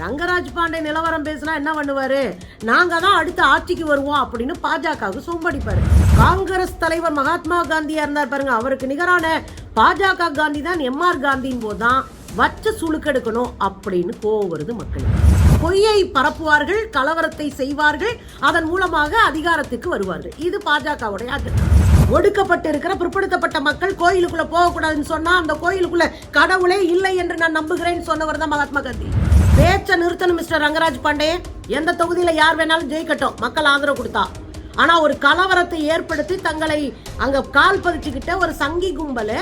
ரங்கராஜ் பாண்டே நிலவரம் பேசினா என்ன பண்ணுவாரு? நாங்க தான் அடுத்த ஆட்சிக்கு வருவோம் அப்படின்னு பாஜகவுக்கு சோம்படிப்பார். காங்கிரஸ் தலைவர் மகாத்மா காந்தியா இருந்தார் பாருங்க அவருக்கு நிகரான பாஜக காந்தி தான் எம்ஆர் காந்தியின் போதுதான் வச்சு சுழுக்கெடுக்கணும் அப்படின்னு கோவம் வருது மக்கள் பொய்யை பரப்புவார்கள் கலவரத்தை செய்வார்கள் அதன் மூலமாக அதிகாரத்துக்கு வருவார்கள். இது பாஜகவுடைய அஜெண்டா ஒடுக்கப்பட்டு இருக்கிற பிற்படுத்தப்பட்ட மக்கள் கோயிலுக்குள்ள போகக்கூடாதுன்னு சொன்னா அந்த கோயிலுக்குள்ள கடவுளே இல்லை என்று நான் நம்புகிறேன்னு சொன்னவர் தான் மகாத்மா காந்தி. பேச்ச நிறுத்தணும் மிஸ்டர் ரங்கராஜ் பாண்டே. எந்த தொகுதியில யார் வேணாலும் ஜெயிக்கட்டும். மக்கள் ஆதரவு கொடுத்தா. ஆனா ஒரு கலவரத்தை ஏற்படுத்தி தங்களை அங்க கால் பதிச்சுக்கிட்ட ஒரு சங்கி கும்பல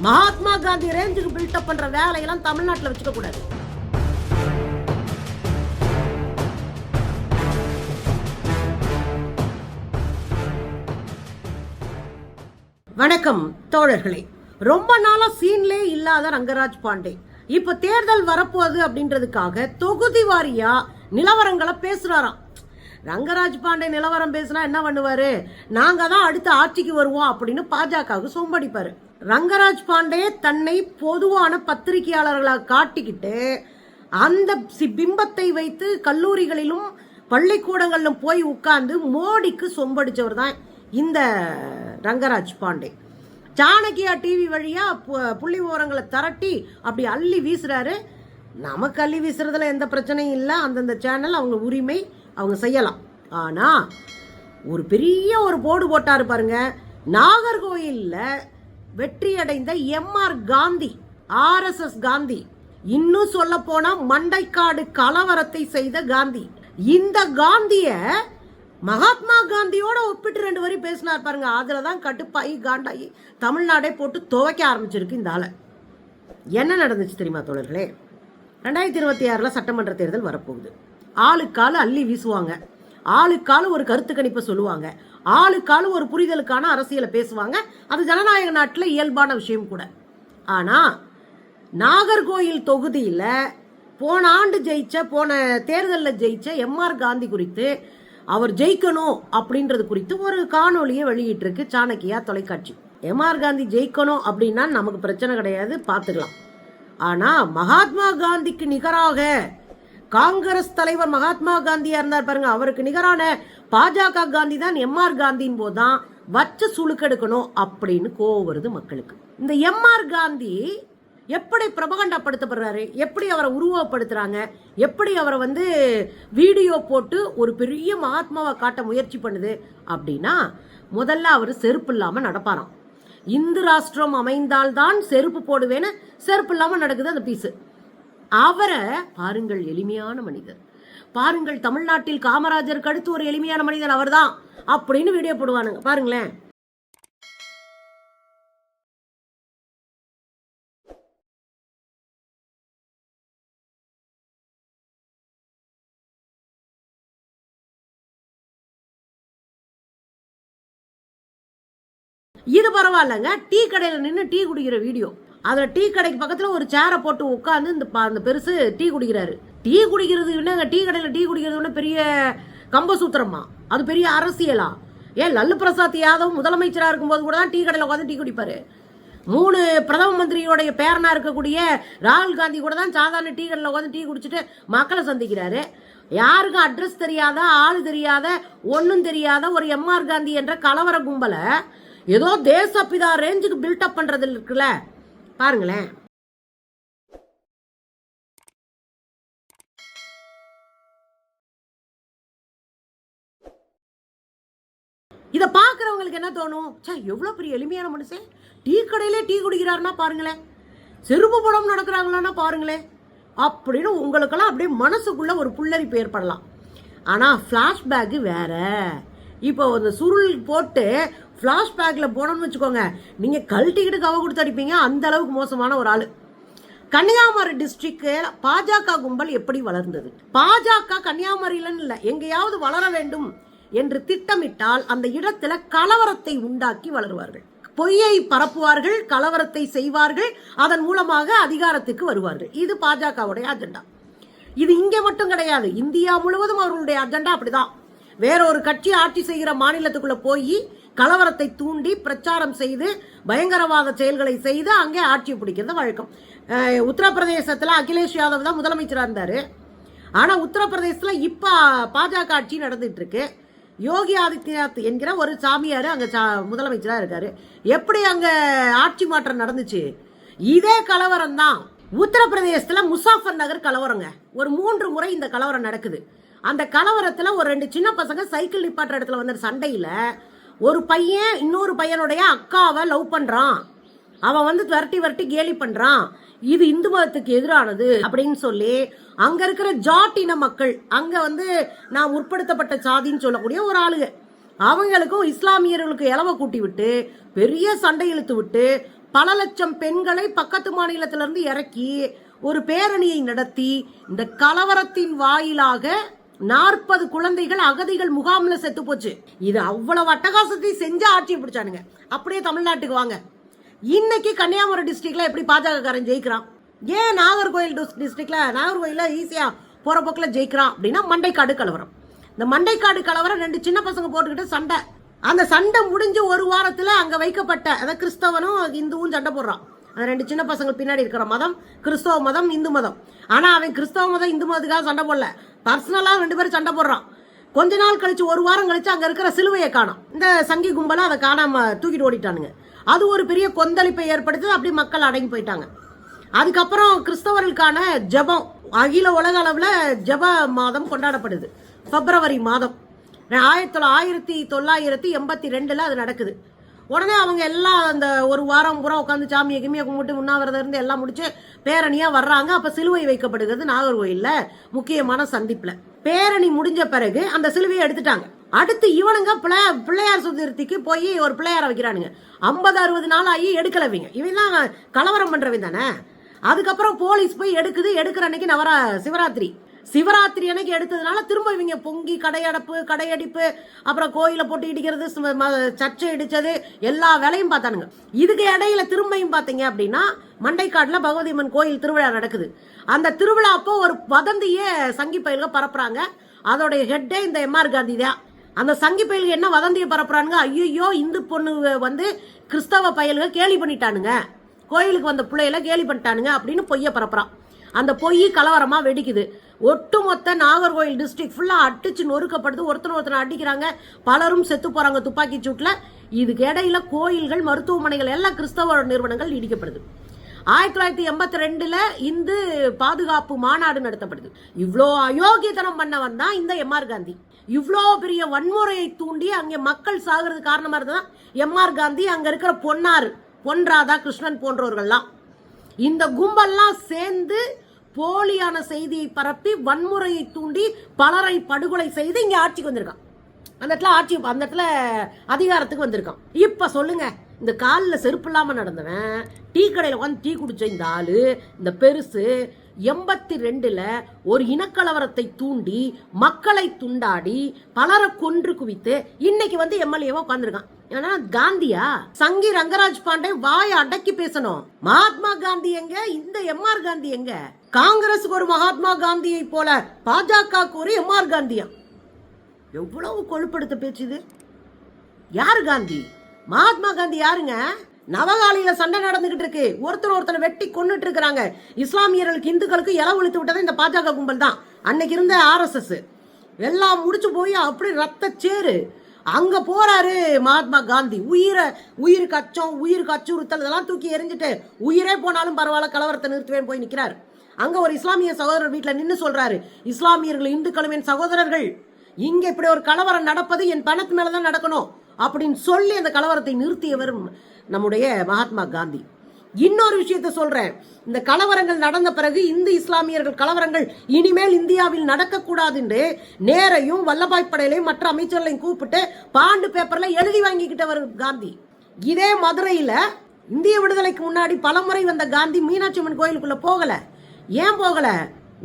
மகாத்மா காந்தி ரேஞ்சுக்கு பில்டப் பண்ற வேலையெல்லாம் தமிழ்நாட்டில் வச்சுக்க கூடாது. வணக்கம் தோழர்களே. ரொம்ப நாளா சீன்லே இல்லாத ரங்கராஜ் பாண்டே. இப்போ தேர்தல் வரப்போகுது அப்படின்றதுக்காக தொகுதி வாரியாக நிலவரங்களை பேசுகிறாராம் ரங்கராஜ் பாண்டே நிலவரம் பேசினா என்ன பண்ணுவார்? நாங்கள் தான் அடுத்த ஆட்சிக்கு வருவோம் அப்படின்னு பாஜகவுக்கு சோம்படிப்பார். ரங்கராஜ் பாண்டே தன்னை பொதுவான பத்திரிகையாளர்களாக காட்டிக்கிட்டு அந்த சி- பிம்பத்தை வைத்து கல்லூரிகளிலும் பள்ளிக்கூடங்களிலும் போய் உட்கார்ந்து மோடிக்கு சொம்படிச்சவர் தான் இந்த ரங்கராஜ் பாண்டே. சாணக்கியா டிவி வழியாக பு- புள்ளி ஓரங்களை திரட்டி அப்படி அள்ளி வீசுறாரு. நமக்கு அள்ளி வீசுறதுல எந்த பிரச்சனையும் இல்லை. அந்தந்த சேனல் அவங்க உரிமை அவங்க செய்யலாம். ஆனால் ஒரு பெரிய ஒரு போர்டு போட்டாரு பாருங்க. நாகர்கோயில்ல வெற்றியடைந்த எம்ஆர் காந்தி ஆர்எஸ்எஸ் காந்தி இன்னும் சொல்ல போனால் மண்டைக்காடு கலவரத்தை செய்த காந்தி. இந்த காந்தியை மகாத்மா காந்தியோட ஒப்பிட்டு ரெண்டு வரி பேசினார் பாருங்க. அதில் தான் கட்டுப்பாயி காண்டாயி தமிழ்நாடே போட்டு துவைக்க ஆரம்பிச்சிருக்கு இந்த ஆளை. என்ன நடந்துச்சு தெரியுமா தோழர்களே? ரெண்டாயிரத்தி இருபத்தி ஆறில் சட்டமன்ற தேர்தல் வரப்போகுது. ஆளுக்கால் அள்ளி வீசுவாங்க. ஆளுக்கால் ஒரு கருத்து கணிப்பை சொல்லுவாங்க. ஆளுக்கால் ஒரு புரிதலுக்கான அரசியலை பேசுவாங்க. அது ஜனநாயக நாட்டில் இயல்பான விஷயம் கூட. ஆனால் நாகர்கோயில் தொகுதியில் போன ஆண்டு ஜெயிச்ச போன தேர்தலில் ஜெயிச்ச எம்ஆர் காந்தி குறித்து அவர் ஜெயிக்கணும் அப்படின்றது குறித்து ஒரு காணொலியை வெளியிட்டிருக்கு சாணக்கியா தொலைக்காட்சி. எம்ஆர் காந்தி ஜெயிக்கணும் அப்படின்னா நமக்கு பிரச்சனை கிடையாது பார்த்துக்கலாம். ஆனால் மகாத்மா காந்திக்கு நிகராக காங்கிரஸ் தலைவர் மகாத்மா காந்தியா இருந்தார் பாருங்க அவருக்கு நிகரான பாஜக காந்தி தான் எம்ஆர் காந்தியின் போதுதான் வச்சு சுழுக்கெடுக்கணும் அப்படின்னு கோவம் வருது மக்களுக்கு. இந்த எம்ஆர் காந்தி எப்படி பிரபகண்டப்படுத்தப்படுறாரு? எப்படி அவரை உருவப்படுத்துறாங்க எப்படி அவரை வந்து வீடியோ போட்டு ஒரு பெரிய மகாத்மாவை காட்ட முயற்சி பண்ணுது அப்படின்னா முதல்ல அவர் செருப்பு இல்லாமல் நடப்பாராம். இந்து ராஷ்டிரம் அமைந்தால்தான் செருப்பு போடுவேன்னு செருப்பு இல்லாமல் நடக்குது அந்த பீஸு அவரை பாருங்கள் எளிமையான மனிதர். பாருங்கள் தமிழ்நாட்டில் காமராஜருக்கு அடுத்து ஒரு எளிமையான மனிதன் அவர்தான் அப்படின்னு வீடியோ போடுவானுங்க. பாருங்களேன். இது பரவாயில்லங்க. டீ கடையில் நின்று டீ குடிக்கிற வீடியோ. அதில் டீ கடைக்கு பக்கத்தில் ஒரு சேரை போட்டு உட்காந்து இந்த அந்த பெருசு டீ குடிக்கிறாரு. டீ குடிக்கிறது என்னங்க? டீ கடையில் டீ குடிக்கிறது பெரிய கம்பசூத்திரமா அது பெரிய அரசியலா? ஏன் லல்லு பிரசாத் யாதவ் முதலமைச்சராக இருக்கும்போது கூட தான் டீ கடையில் உட்காந்து டீ குடிப்பாரு. மூணு பிரதம மந்திரியோடைய பேரனா இருக்கக்கூடிய ராகுல் காந்தி கூட தான் சாதாரண டீ கடையில் உட்காந்து டீ குடிச்சிட்டு மக்களை சந்திக்கிறாரு. யாருக்கும் அட்ரஸ் தெரியாத ஆள் தெரியாத ஒன்றும் தெரியாத ஒரு எம்ஆர் காந்தி என்ற கலவர கும்பலை ஏதோ தேசப்பிதா ரேஞ்சுக்கு பில்டப் பண்ணுறது இருக்குல்ல? பாருங்களேன். இதை பார்க்குறவங்களுக்கு என்ன தோணும்? சே எவ்வளோ பெரிய எளிமையான மனுஷன். டீ கடையிலே டீ குடிக்கிறாருன்னா பாருங்களேன். செருப்பு படம் நடக்கிறாங்களான்னா பாருங்களேன். அப்படின்னு உங்களுக்கெல்லாம் அப்படியே மனசுக்குள்ளே ஒரு புல்லரிப்பு ஏற்படலாம். ஆனால் ஃப்ளாஷ்பேக்கு வேறு. இப்போ அந்த சுருள் போட்டு ஃப்ளாஷ்பேக்கில் போனோம்னு வச்சுக்கோங்க. நீங்கள் கழட்டிக்கிட்டு கவ கொடுத்து அடிப்பீங்க. அந்த அளவுக்கு மோசமான ஒரு ஆள். கன்னியாகுமரி டிஸ்ட்ரிக்டில் பாஜக கும்பல் எப்படி வளர்ந்தது? பாஜக கன்னியாகுமரியிலன்னு இல்லை எங்கேயாவது வளர வேண்டும் என்று திட்டமிட்டால் அந்த இடத்துல கலவரத்தை உண்டாக்கி வளருவார்கள். பொய்யை பரப்புவார்கள் கலவரத்தை செய்வார்கள் அதன் மூலமாக அதிகாரத்துக்கு வருவார்கள். இது பாஜகவுடைய அஜெண்டா இது இங்கே மட்டும் கிடையாது. இந்தியா முழுவதும் அவர்களுடைய அஜெண்டா அப்படிதான். வேற ஒரு கட்சி ஆட்சி செய்கிற மாநிலத்துக்குள்ள போய் கலவரத்தை தூண்டி பிரச்சாரம் செய்து பயங்கரவாத செயல்களை செய்து அங்கே ஆட்சி பிடிக்கிறது வழக்கம். உத்தரப்பிரதேசத்தில் அகிலேஷ் யாதவ் தான் முதலமைச்சராக இருந்தார். ஆனால் உத்தரப்பிரதேசத்தில் இப்போ பாஜக ஆட்சி நடந்துட்டு இருக்கு யோகி ஆதித்யநாத் என்கிற ஒரு சாமியார் அங்கே சா- முதலமைச்சராக இருக்கார். எப்படி அங்கே ஆட்சி மாற்றம் நடந்துச்சு? இதே கலவரம் தான் உத்தரப்பிரதேசத்தில் முசாஃபர் நகர் கலவரங்க. ஒரு மூன்று முறை இந்த கலவரம் நடக்குது. அந்த கலவரத்தில் ஒரு ரெண்டு சின்ன பசங்க சைக்கிள் நிப்பாட்டுற இடத்துல வந்த சண்டையில் ஒரு பையன் இன்னொரு பையனுடைய அக்காவை லவ் பண்ணுறான் அவன் வந்து விரட்டி வரட்டி கேலி பண்ணுறான் இது இந்து மதத்துக்கு எதிரானது அப்படின்னு சொல்லி அங்கே இருக்கிற ஜாட்டின மக்கள் அங்கே வந்து நான் முற்படுத்தப்பட்ட சாதின்னு சொல்லக்கூடிய ஒரு ஆளுங்க அவங்களுக்கும் இஸ்லாமியர்களுக்கு இலவ கூட்டி விட்டு பெரிய சண்டை இழுத்து விட்டு பல லட்சம் பெண்களை பக்கத்து மாநிலத்திலிருந்து இறக்கி ஒரு பேரணியை நடத்தி இந்த கலவரத்தின் வாயிலாக நாற்பது குழந்தைகள் அகதிகள் முகாம்ல செத்து போச்சு. இது அவ்வளவு அட்டகாசத்தை செஞ்சு ஆட்சியை பிடிச்சானுங்க. அப்படியே தமிழ்நாட்டுக்கு வாங்க. இன்னைக்கு கன்னியாகுமரி டிஸ்ட்ரிக்ட்ல எப்படி பாஜக காரன் ஜெயிக்கிறான்? ஏன் நாகர்கோயில் டிஸ்ட்ரிக்ட்ல நாகர்கோயில ஈஸியா போற போக்குல ஜெயிக்கிறான் அப்படின்னா மண்டைக்காடு கலவரம். இந்த மண்டைக்காடு கலவரம் ரெண்டு சின்ன பசங்க போட்டுக்கிட்டு சண்டை. அந்த சண்டை முடிஞ்சு ஒரு வாரத்துல அங்க வைக்கப்பட்ட அதாவது கிறிஸ்தவனும் இந்துவும் சண்டை போடுறான். அந்த ரெண்டு சின்ன பசங்க பின்னாடி இருக்கிற மதம் கிறிஸ்தவ மதம் இந்து மதம். ஆனால் அவன் கிறிஸ்தவ மதம் இந்து மதத்துக்காக சண்டை போடல. பர்சனலாக ரெண்டு பேரும் சண்டை போடுறான். கொஞ்ச நாள் கழிச்சு ஒரு வாரம் கழிச்சு அங்கே இருக்கிற சிலுவையை காணோம். இந்த சங்கி கும்பலாக அதை காணாம தூக்கிட்டு ஓடிட்டானுங்க. அது ஒரு பெரிய கொந்தளிப்பை ஏற்படுத்தி அப்படி மக்கள் அடங்கி போயிட்டாங்க. அதுக்கப்புறம் கிறிஸ்தவர்களுக்கான ஜெபம் அகில உலக அளவில் ஜெப மாதம் கொண்டாடப்படுது. பிப்ரவரி மாதம். ஆயிரத்தி ஆயிரத்தி தொள்ளாயிரத்தி எண்பத்தி ரெண்டில் அது நடக்குது. உடனே அவங்க எல்லாம் அந்த ஒரு வாரம் பூரா உட்காந்து சாமியை கிமியை கும்பிட்டு உண்ணாவிரதம் இருந்து எல்லாம் முடிச்சு பேரணியாக வர்றாங்க. அப்போ சிலுவை வைக்கப்படுகிறது நாகர்கோயிலில் முக்கியமான சந்திப்பில். பேரணி முடிஞ்ச பிறகு அந்த சிலுவையை எடுத்துட்டாங்க. அடுத்து இவனுங்க பிள்ளை பிள்ளையார் சுதிர்த்திக்கு போய் ஒரு பிள்ளையாரை வைக்கிறானுங்க. ஐம்பது அறுபது நாள் ஆகி எடுக்கலவீங்க. இவன் தான் கலவரம் பண்ணுறவன் தானே? அதுக்கப்புறம் போலீஸ் போய் எடுக்குது. எடுக்கிற அன்னைக்கு நவரா சிவராத்திரி. சிவராத்திரி அன்னைக்கு எடுத்ததுனால திரும்ப இவங்க பொங்கி கடையடப்பு கடையடிப்பு அப்புறம் கோயிலை போட்டு இடிக்கிறது ம- சர்ச்சை இடிச்சது எல்லா வேலையும் பார்த்தானுங்க. இதுக்கு இடையில திரும்பியும் பார்த்தீங்க அப்படின்னா மண்டைக்காட்டில் பகவதி அம்மன் கோயில் திருவிழா நடக்குது. அந்த திருவிழா அப்போ ஒரு வதந்தியே சங்கி பயில்க பரப்புறாங்க. அதோடைய ஹெட்டே இந்த எம்ஆர் காந்தி தான். அந்த சங்கி பயல்கள் என்ன வதந்தியை பரப்புறானுங்க? ஐயோ இந்து பொண்ணு வந்து கிறிஸ்தவ பயல்கள் கேலி பண்ணிட்டானுங்க. கோயிலுக்கு வந்த பிள்ளையில கேலி பண்ணிட்டானுங்க அப்படின்னு பொய்ய பரப்புறான். அந்த பொய் கலவரமா வெடிக்குது. ஒட்டுமொத்த நாகர்கோயில் டிஸ்ட்ரிக்ட் ஃபுல்லாக அடிச்சு நொறுக்கப்படுது. ஒருத்தர் ஒருத்தர் அடிக்கிறாங்க. பலரும் செத்து போகிறாங்க துப்பாக்கி சூட்டில். இதுக்கு இடையில கோயில்கள் மருத்துவமனைகள் எல்லாம் கிறிஸ்தவ நிறுவனங்கள் இடிக்கப்படுது. ஆயிரத்தி தொள்ளாயிரத்தி எண்பத்தி ரெண்டுல இந்து பாதுகாப்பு மாநாடு நடத்தப்படுது. இவ்வளோ அயோக்கியத்தனம் பண்ணவன் தான் இந்த எம்ஆர் காந்தி. இவ்வளோ பெரிய வன்முறையை தூண்டி அங்கே மக்கள் சாகிறது காரணமாக இருந்ததான் எம்ஆர் காந்தி அங்கே இருக்கிற பொன்னார் பொன் ராதாகிருஷ்ணன் போன்றவர்கள்லாம். இந்த கும்பல்லாம் சேர்ந்து போலியான செய்தியை பரப்பி வன்முறையை தூண்டி பலரை படுகொலை செய்து இங்கே ஆட்சிக்கு வந்திருக்கான். அந்த இடத்துல ஆட்சி அந்த இடத்துல அதிகாரத்துக்கு வந்திருக்கான். இப்போ சொல்லுங்க இந்த காலில் செருப்பு இல்லாமல் நடந்தவன் டீ கடையில் உட்காந்து டீ குடிச்ச இந்த ஆள் இந்த பெருசு எண்பத்தி ரெண்டில் ஒரு இனக்கலவரத்தை தூண்டி மக்களை துண்டாடி பலரை கொன்று குவித்து இன்னைக்கு வந்து எம்எல்ஏவாக உட்காந்துருக்கான் ஏன்னா காந்தியா? சங்கி ரங்கராஜ் பாண்டே வாய அடக்கி பேசணும். மகாத்மா காந்தி எங்க? இந்த எம்ஆர் காந்தி எங்க? காங்கிரஸுக்கு ஒரு மகாத்மா காந்தியை போல பாஜகவுக்கு ஒரு எம்ஆர் காந்தியா? எவ்வளவு கொழுப்படுத்த பேச்சுது யாரு காந்தி? மகாத்மா காந்தி யாருங்க? நவகாலியில சண்டை நடந்துகிட்டு இருக்கு. ஒருத்தர் ஒருத்தரை வெட்டி கொண்டுட்டு இருக்கிறாங்க. இஸ்லாமியர்களுக்கு இந்துக்களுக்கு இலம் இழுத்து விட்டது இந்த பாஜக கும்பல் தான். அன்னைக்கு இருந்த ஆர்எஸ்எஸ் எல்லாம் முடிச்சு போய் அப்படி ரத்த சேரு அங்க போறாரு மகாத்மா காந்தி. உயிரை உயிருக்கு அச்சம் உயிருக்கு அச்சுறுத்தல் இதெல்லாம் தூக்கி எரிஞ்சுட்டு உயிரே போனாலும் பரவாயில்ல கலவரத்தை நிறுத்துவேன் போய் நிற்கிறார் அங்க ஒரு இஸ்லாமிய சகோதரர் வீட்டில் நின்று சொல்றாரு. இஸ்லாமியர்கள் இந்துக்களும் என் சகோதரர்கள் இங்க இப்படி ஒரு கலவரம் நடப்பது என் பணத்து மேலதான் நடக்கணும் அப்படின்னு சொல்லி அந்த கலவரத்தை நிறுத்தியவர் நம்முடைய மகாத்மா காந்தி. இன்னொரு விஷயத்த சொல்றேன். இந்த கலவரங்கள் நடந்த பிறகு இந்து இஸ்லாமியர்கள் கலவரங்கள் இனிமேல் இந்தியாவில் நடக்கக்கூடாது என்று நேரையும் வல்லபாய் படையிலையும் மற்ற அமைச்சர்களையும் கூப்பிட்டு பாண்டு பேப்பர்ல எழுதி வாங்கிக்கிட்டவர் காந்தி. இதே மதுரையில இந்திய விடுதலைக்கு முன்னாடி பலமுறை வந்த காந்தி மீனாட்சி அம்மன் கோயிலுக்குள்ள போகல. ஏன் போகல?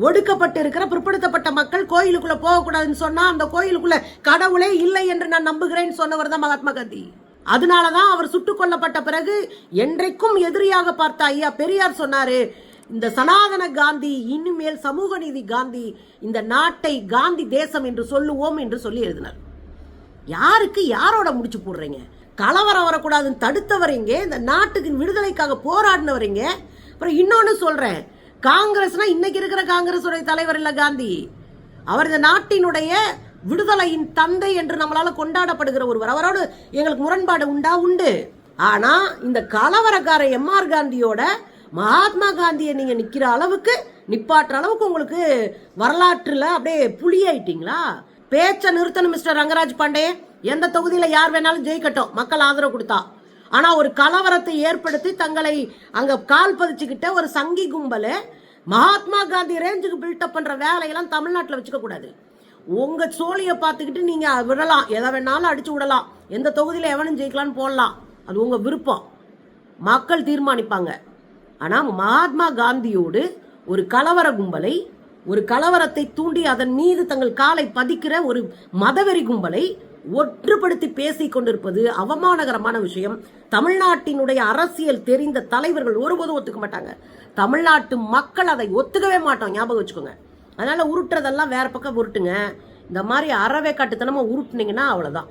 ஒடுக்கப்பட்டு இருக்கிற பிற்படுத்தப்பட்ட மக்கள் கோயிலுக்குள்ள போகக்கூடாதுன்னு சொன்னா அந்த கோயிலுக்குள்ள கடவுளே இல்லை என்று நான் நம்புகிறேன்னு சொன்னவர் தான் மகாத்மா காந்தி. அதனால தான் அவர் சுட்டுக் கொல்லப்பட்ட பிறகு என்றைக்கும் எதிரியாக பார்த்த ஐயா பெரியார் சொன்னாரு இந்த சனாதன காந்தி இனிமேல் சமூக நீதி காந்தி இந்த நாட்டை காந்தி தேசம் என்று சொல்லுவோம் என்று சொல்லி எழுதினார். யாருக்கு யாரோட முடிச்சு போடுறீங்க? கலவரம் வரக்கூடாதுன்னு தடுத்தவரீங்க இந்த நாட்டுக்கு விடுதலைக்காக போராடினவரீங்க அப்புறம் இன்னொன்று சொல்கிறேன் காங்கிரஸ்னா இன்னைக்கு இருக்கிற காங்கிரஸ் தலைவர் இல்லை காந்தி. அவர் இந்த நாட்டினுடைய விடுதலையின் தந்தை என்று நம்மளால கொண்டாடப்படுகிற ஒருவர். அவரோடு எங்களுக்கு முரண்பாடு உண்டா? உண்டு. ஆனா இந்த கலவரக்கார எம்ஆர் காந்தியோட மகாத்மா காந்தியை நீங்க நிக்கிற அளவுக்கு நிப்பாட்டுற அளவுக்கு உங்களுக்கு வரலாற்றுல அப்படியே புலியாயிட்டீங்களா? பேச்ச நிறுத்தணும் மிஸ்டர் ரங்கராஜ் பாண்டே. எந்த தொகுதியில யார் வேணாலும் ஜெயிக்கட்டும். மக்கள் ஆதரவு கொடுத்தா. ஆனா ஒரு கலவரத்தை ஏற்படுத்தி தங்களை அங்க கால் பதிச்சுக்கிட்ட ஒரு சங்கி கும்பல் மகாத்மா காந்தி ரேஞ்சுக்கு பில்டப் பண்ற வேலையெல்லாம் தமிழ்நாட்டில் வச்சுக்க கூடாது. உங்க சோழியை பார்த்துக்கிட்டு நீங்க விடலாம். எதை வேணாலும் அடிச்சு விடலாம். எந்த தொகுதியில எவனும் ஜெயிக்கலாம்னு போடலாம். அது உங்க விருப்பம். மக்கள் தீர்மானிப்பாங்க. ஆனா மகாத்மா காந்தியோடு ஒரு கலவர கும்பலை ஒரு கலவரத்தை தூண்டி அதன் மீது தங்கள் காலை பதிக்கிற ஒரு மதவெறி கும்பலை ஒற்றுப்படுத்தி பேசிக் கொண்டிருப்பது அவமானகரமான விஷயம். தமிழ்நாட்டினுடைய அரசியல் தெரிந்த தலைவர்கள் ஒருபோதும் ஒத்துக்க மாட்டாங்க. தமிழ்நாட்டு மக்கள் அதை ஒத்துக்கவே மாட்டோம். ஞாபகம் வச்சுக்கோங்க. அதனால் உருட்டுறதெல்லாம் வேறு பக்கம் உருட்டுங்க. இந்த மாதிரி அறவே காட்டுத்தனமாக உருட்டுனீங்கன்னா அவ்வளோதான்